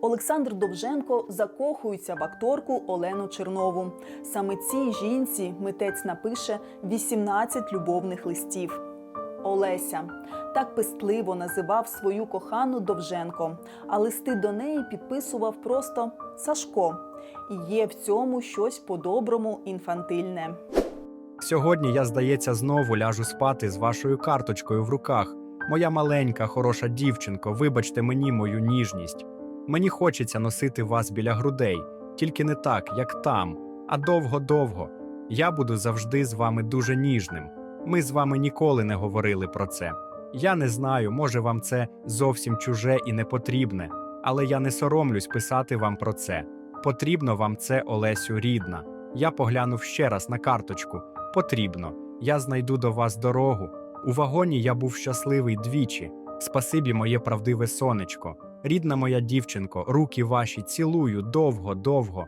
Олександр Довженко закохується в акторку Олену Чернову. Саме цій жінці митець напише 18 любовних листів. Олеся так пестливо називав свою кохану Довженко, а листи до неї підписував просто Сашко. І є в цьому щось по-доброму інфантильне. Сьогодні я, здається, знову ляжу спати з вашою карточкою в руках. Моя маленька, хороша дівчинко, вибачте мені мою ніжність. Мені хочеться носити вас біля грудей, тільки не так, як там, а довго-довго. Я буду завжди з вами дуже ніжним. Ми з вами ніколи не говорили про це. Я не знаю, може вам це зовсім чуже і не потрібне, але я не соромлюсь писати вам про це. Потрібно вам це, Олесю, рідна. Я поглянув ще раз на карточку. Потрібно. Я знайду до вас дорогу. У вагоні я був щасливий двічі. Спасибі, моє правдиве сонечко. Рідна моя дівчинко, руки ваші цілую довго, довго.